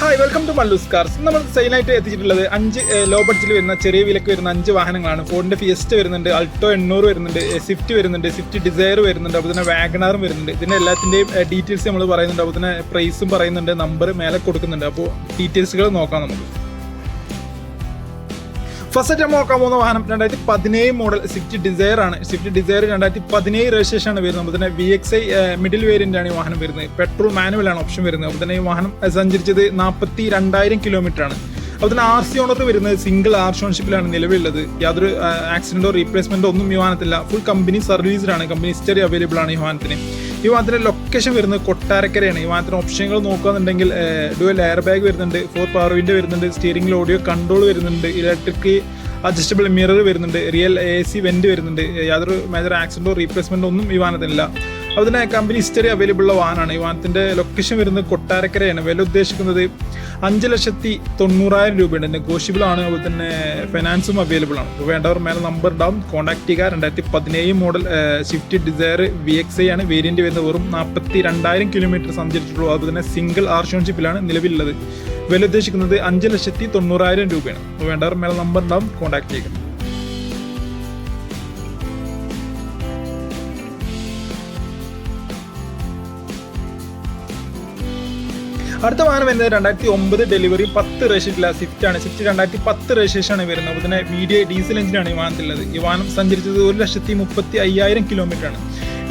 Hi welcome to Mallus cars നമ്മൾ സെയിലായിട്ട് എത്തിച്ചിട്ടുള്ളത് അഞ്ച് ലോ ബഡ്ജറ്റിൽ വരുന്ന ചെറിയ വിലക്ക് വരുന്ന അഞ്ച് വാഹനങ്ങളാണ്. ഫോർഡിന്റെ ഫിയസ്റ്റ് വരുന്നുണ്ട് അൾട്ടോ എണ്ണൂറ് വരുന്നുണ്ട് സ്വിഫ്റ്റ് വരുന്നുണ്ട് സ്വിഫ്റ്റ് ഡിസയർ വരുന്നുണ്ട് അപ്പോൾ തന്നെ വാഗണാറും വരുന്നുണ്ട്. ഇതിന്റെ എല്ലാത്തിന്റെയും ഡീറ്റെയിൽസ് നമ്മൾ പറയുന്നുണ്ട് അപ്പോൾ തന്നെ പ്രൈസും പറയുന്നുണ്ട് നമ്പർ മേലെ കൊടുക്കുന്നുണ്ട്. അപ്പോൾ ഡീറ്റെയിൽസുകൾ നോക്കാം നമുക്ക്. ഫസ്റ്റ് നമ്മൾ നോക്കാൻ പോകുന്ന വാഹനം രണ്ടായിരത്തി പതിനേഴ് മോഡൽ സ്വിഫ്റ്റ് ഡിസയർ ആണ്. സ്വിഫ്റ്റ് ഡിസയർ രണ്ടായിരത്തി പതിനേഴ് രജിസ്ട്രേഷൻ ആണ് വരുന്നത്. അപ്പോൾ തന്നെ V X I middle variant ആണ് ഈ വാഹനം വരുന്നത്. പെട്രോൾ മാനുവൽ ആണ് ഓപ്ഷൻ വരുന്നത്. അപ്പോൾ തന്നെ ഈ വാഹനം സഞ്ചരിച്ചത് നാൽപ്പത്തി രണ്ടായിരം കിലോമീറ്റർ ആണ്. അപ്പോൾ തന്നെ ആർ സി ഓണർ വരുന്നത് സിംഗിൾ ആർ ഓൺഷിപ്പിലാണ് നിലവിലുള്ളത്. യാതൊരു ആക്സിഡന്റോ റീപ്ലേസ്മെന്റോ ഒന്നും ഈ വാഹനത്തില്ല ഫുൾ കമ്പനി സർവീസിലാണ് കമ്പനി ഹിസ്റ്ററി അവൈലബിൾ ആണ് ഈ വാഹനത്തിന്. ഈ വാഹനത്തിന്റെ ലൊക്കേഷൻ വരുന്നത് കൊട്ടാരക്കരയാണ്. ഈ വാഹനത്തിന് ഓപ്ഷനുകൾ നോക്കുകയാണെന്നുണ്ടെങ്കിൽ ഡുവൽ എയർ ബാഗ് വരുന്നുണ്ട് ഫോർ പവർ വിൻഡോ വരുന്നുണ്ട് സ്റ്റിയറിംഗിൽ ഓഡിയോ കൺട്രോൾ വരുന്നുണ്ട് ഇലക്ട്രിക് അഡ്ജസ്റ്റബിൾ മിറർ വരുന്നുണ്ട് റിയൽ എ സി വെന്റ് വരുന്നുണ്ട്. യാതൊരു മേജർ ആക്സിഡന്റോ റീപ്ലേസ്മെന്റോ ഒന്നും ഈ വാഹനത്തിനില്ല. അതിന് കമ്പനി ഹിസ്റ്ററി അവൈലബിൾ ഉള്ള വാഹനമാണ് ഈ വാഹനത്തിന്റെ ലൊക്കേഷൻ വരുന്നത് കൊട്ടാരക്കരയാണ്. വില ഉദ്ദേശിക്കുന്നത് അഞ്ച് ലക്ഷത്തി തൊണ്ണൂറായിരം രൂപയുണ്ട്. നെഗോഷ്യബിൾ ആണ്. അതുപോലെ തന്നെ ഫൈനാൻസും അവൈലബിൾ ആണ്. അപ്പോൾ വേണ്ടവർ മേലെ നമ്പർ ഉണ്ടാവും കോൺടാക്ട് ചെയ്യുക. രണ്ടായിരത്തി പതിനേഴ് model Swift dzire V X I ആണ്. വേരിയന്റ് വരുന്നത് വെറും നാൽപ്പത്തി രണ്ടായിരം കിലോമീറ്റർ സഞ്ചരിച്ചിട്ടുള്ളൂ. അതുപോലെ തന്നെ സിംഗിൾ ആർഷോൺഷിപ്പിലാണ് നിലവിലുള്ളത്. വില ഉദ്ദേശിക്കുന്നത് അഞ്ച് ലക്ഷത്തി തൊണ്ണൂറായിരം രൂപയാണ്. അപ്പോൾ വേണ്ടവർ മേലെ നമ്പർ ഉണ്ടാവും കോൺടാക്ട് ചെയ്യുക. അടുത്ത വാഹനം വരുന്നത് രണ്ടായിരത്തി ഒമ്പത് ഡെലിവറി പത്ത് രജിസ്ട്രേഷനില്ല സ്വിഫ്റ്റ് ആണ്. സ്വിഫ്റ്റ് രണ്ടായിരത്തി പത്ത് രജിസ്ട്രേഷൻ ആണ് വരുന്നത്. അപ്പോൾ തന്നെ വീഡിയോ ഡീസൽ എഞ്ചിനാണ് ഈ വാഹനത്തിലുള്ളത്. ഈ വാഹനം സഞ്ചരിച്ചത് ഒരു ലക്ഷത്തി മുപ്പത്തി അയ്യായിരം കിലോമീറ്റർ ആണ്.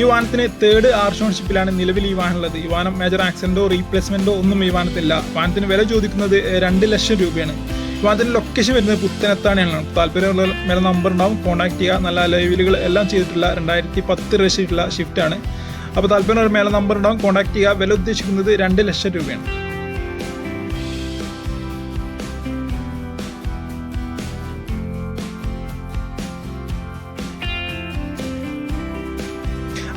ഈ വാഹനത്തിന് തേർഡ് ആർഷോൺഷിപ്പിലാണ് നിലവിൽ ഈ വാഹനം ഉള്ളത്. ഈ വാഹനം മേജർ ആക്സിഡന്റോ റീപ്ലേസ്മെന്റോ ഒന്നും ഈ വാഹനത്തില്ല വാഹനത്തിന് വില ചോദിക്കുന്നത് രണ്ട് ലക്ഷം രൂപയാണ്. ഈ വാഹനത്തിന്റെ ലൊക്കേഷൻ വരുന്നത് പുത്തനത്താണിയാണ്. താല്പര്യമുള്ള മേലെ നമ്പർ ഉണ്ടാവും. കോൺടാക്ട് ചെയ്യുക. നല്ല ലൈവിലുകൾ എല്ലാം ചെയ്തിട്ടുള്ള രണ്ടായിരത്തി പത്ത് രജിസ്റ്റർ ഷിഫ്റ്റ് ആണ്. അപ്പോൾ താല്പര്യമുള്ള മേലെ നമ്പർ ഉണ്ടാവും കോൺടാക്ട് ചെയ്യുക. വില ഉദ്ദേശിക്കുന്നത് രണ്ട് ലക്ഷം രൂപയാണ്.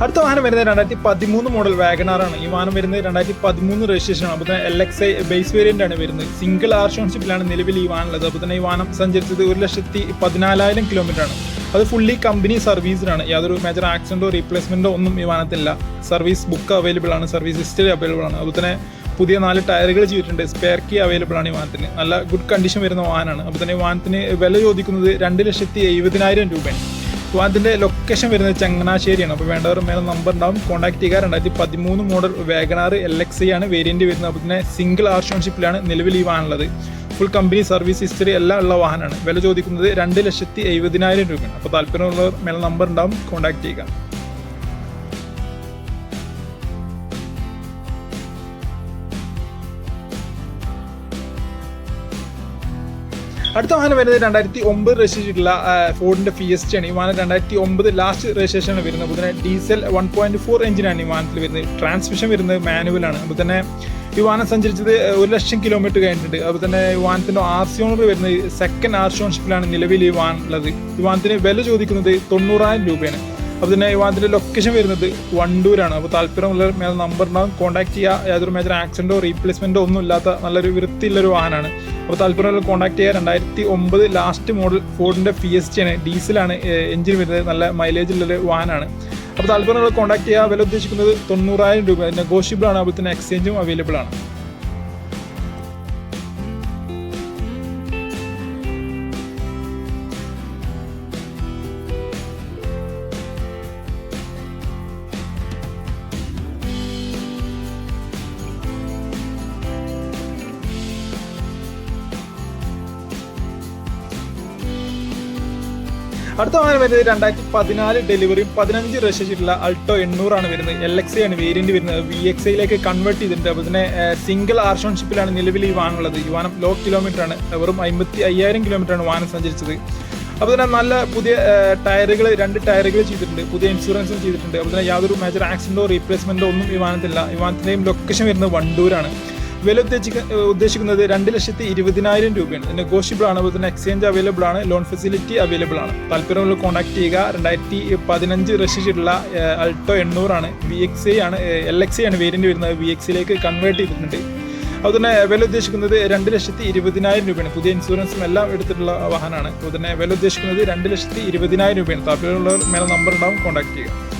അടുത്ത വാഹനം വരുന്നത് രണ്ടായിരത്തി പതിമൂന്ന് മോഡൽ വാഗനാറാണ് ഈ വാഹനം വരുന്നത് രണ്ടായിരത്തി പതിമൂന്ന് രജിസ്ട്രേഷൻ ആണ്. അപ്പോൾ തന്നെ L X I base variant ആണ് വരുന്നത് സിംഗിൾ ആർഷോൺഷിപ്പിലാണ് നിലവിൽ ഈ വാഹനം ഉള്ളത്. അപ്പോൾ തന്നെ ഈ വാഹനം സഞ്ചരിച്ചത് ഒരു ലക്ഷത്തി പതിനാലായിരം കിലോമീറ്റർ ആണ്. അത് ഫുള്ളി കമ്പനി സർവീസിനാണ് യാതൊരു മേജർ ആക്സിഡന്റോ റീപ്ലേസ്മെന്റോ ഒന്നും ഈ സർവീസ് ബുക്ക് അവൈലബിൾ ആണ്. സർവീസ് ഹിസ്റ്ററി അവൈലബിൾ ആണ്. അതുപോലെ തന്നെ പുതിയ നാല് ടയറുകൾ ചെയ്തിട്ടുണ്ട്. സ്പെയർ കീ അവൈലബിൾ ആണ് ഈ നല്ല ഗുഡ് കണ്ടീഷൻ വരുന്ന വാഹനമാണ്. അപ്പോൾ തന്നെ വിമാനത്തിന് വില ചോദിക്കുന്നത് രണ്ട് ലക്ഷത്തി എഴുപതിനായിരം രൂപയാണ്. വിമാനത്തിന്റെ ലൊക്കേഷൻ വരുന്നത് ചങ്ങനാശ്ശേരിയാണ്. അപ്പോൾ വേണ്ടവർ മേലെ നമ്പർ ഉണ്ടാവും. കോൺടാക്ട് ചെയ്യുക. രണ്ടായിരത്തി പതിമൂന്ന് മോഡൽ വേഗനാർ എൽ എക്സ് ആണ്. വേരിയന്റ് വരുന്നത്. അപ്പോൾ തന്നെ സിംഗിൾ ആർഷോൺഷിപ്പിലാണ് നിലവിൽ ഈ വാഹനമുള്ളത് ഫുൾ കമ്പനി സർവീസ് ഹിസ്റ്ററി എല്ലാം ഉള്ള വാഹനമാണ്. വില ചോദിക്കുന്നത് രണ്ട് ലക്ഷത്തി എഴുപതിനായിരം രൂപയാണ്. അപ്പോൾ താല്പര്യമുള്ളവർ മേലെ നമ്പർ ഉണ്ടാവും കോൺടാക്ട് ചെയ്യുക. അടുത്ത വാഹനം വരുന്നത് രണ്ടായിരത്തി ഒമ്പത് രജിസ്ട്രേഷനുള്ള ഫോർഡിന്റെ ഫിയസ്റ്റ് ആണ്. ഈ വാഹനം രണ്ടായിരത്തി ഒമ്പത് ലാസ്റ്റ് രജിസ്ട്രേഷൻ ആണ് വരുന്നത്. അപ്പോൾ തന്നെ ഡീസൽ വൺ പോയിന്റ് ഫോർ എഞ്ചിനാണ് ഈ വാഹനത്തിൽ വരുന്നത്. ട്രാൻസ്മിഷൻ വരുന്നത് മാനുവൽ ആണ്. അപ്പോൾ തന്നെ ഈ വാഹനം സഞ്ചരിച്ചത് ഒരു ലക്ഷം കിലോമീറ്റർ കഴിഞ്ഞിട്ടുണ്ട്. അപ്പോൾ തന്നെ ഈ വാഹനത്തിന്റെ സി ഓണർ വരുന്നത് സെക്കൻഡ് ആർ സി ഓൺഷിപ്പിലാണ് നിലവിൽ ഈ വാഹനം ഉള്ളത്. ഈ വാഹനത്തിന് വില ചോദിക്കുന്നത് തൊണ്ണൂറായിരം രൂപയാണ്. അപ്പോൾ തന്നെ ഈ ലൊക്കേഷൻ വരുന്നത് വണ്ടൂരാണ്. അപ്പോൾ താല്പര്യമുള്ള മേലെ നമ്പർ ഉണ്ടാകും കോൺടാക്ട് ചെയ്യുക യാതൊരു മേജർ ആക്സിഡന്റോ റീപ്ലേസ്മെന്റോ ഒന്നും ഇല്ലാത്ത നല്ലൊരു വൃത്തിയുള്ളൊരു വാഹനമാണ്. അപ്പോൾ താല്പര്യമുള്ള കോൺടാക്ട് ചെയ്യുക രണ്ടായിരത്തി ഒമ്പത് ലാസ്റ്റ് മോഡൽ ഫോർഡിന്റെ ആണ്. ഡീസലാണ് എഞ്ചിൻ വരുന്നത്. നല്ല മൈലേജ് ഉള്ളൊരു വാഹനമാണ്. അപ്പോൾ താല്പര്യമുള്ള കോൺടാക്ട് ചെയ്യുക വില ഉദ്ദേശിക്കുന്നത് തൊണ്ണൂറായിരം രൂപ. നെഗോഷ്യബിൾ ആണ്. അതുപോലെ തന്നെ എക്സ്ചേഞ്ചും അവൈലബിൾ ആണ്. അടുത്ത വാഹനം വരുന്നത് രണ്ടായിരത്തി പതിനാല് ഡെലിവറിയും പതിനഞ്ച് രക്ഷിച്ചിട്ടുള്ള അൾട്ടോ എണ്ണൂറാണ് വരുന്നത്. എൽ എക്സ് ആണ് വേരിയന്റ് വരുന്നത്. വി എക്സ് ഐയിലേക്ക് കൺവേർട്ട് ചെയ്തിട്ടുണ്ട്. അപ്പോൾ തന്നെ സിംഗിൾ ആർഷോൺഷിപ്പിലാണ് നിലവിൽ ഈ വാഹനം ഉള്ളത്. ഈ വാഹനം ലോ കിലോമീറ്റർ ആണ്. വെറും അമ്പത്തി അയ്യായിരം കിലോമീറ്റർ ആണ് വാഹനം സഞ്ചരിച്ചത്. അപ്പോൾ തന്നെ നല്ല പുതിയ ടയറുകൾ രണ്ട് ടയറുകൾ ചെയ്തിട്ടുണ്ട്. പുതിയ ഇൻഷുറൻസും ചെയ്തിട്ടുണ്ട്. അപ്പോൾ തന്നെ യാതൊരു മേജർ ആക്സിഡന്റോ റീപ്ലേസ്മെന്റോ ഒന്നും ഈ വാഹനത്തിന്റെയും ലൊക്കേഷൻ വരുന്നത് വണ്ടൂരാണ്. വില ഉദ്ദേശിക്ക ഉദ്ദേശിക്കുന്നത് രണ്ട് ലക്ഷത്തി ഇരുപതിനായിരം രൂപയാണ്. നെഗോഷ്യബിൾ ആണ്. അതുപോലെ തന്നെ എക്സ്ചേഞ്ച് അവൈലബിൾ ആണ്. ലോൺ ഫെസിലിറ്റി അവൈലബിൾ ആണ്. താല്പര്യമുള്ള കോൺടാക്ട് ചെയ്യുക. രണ്ടായിരത്തി പതിനഞ്ച് രക്ഷിച്ചിട്ടുള്ള അൾട്ടോ എണ്ണൂറാണ് വി എക്സ് ഐ ആണ്. എൽ എക്സ് ഐ ആണ് വേരിയന്റ് വരുന്നത്. വി എക്സിലേക്ക് കൺവേർട്ട് ചെയ്തിട്ടുണ്ട്. അതുപോലെ തന്നെ വില ഉദ്ദേശിക്കുന്നത് രണ്ട് ലക്ഷത്തി ഇരുപതിനായിരം രൂപയാണ്. പുതിയ ഇൻഷുറൻസും എല്ലാം എടുത്തിട്ടുള്ള വാഹനമാണ്. അതുപോലെ തന്നെ വില ഉദ്ദേശിക്കുന്നത് രണ്ട് ലക്ഷത്തി ഇരുപതിനായിരം രൂപയാണ്. താല്പര്യമുള്ളവർ മേലെ നമ്പർ ഉണ്ടാവും. കോൺടാക്ട് ചെയ്യുക.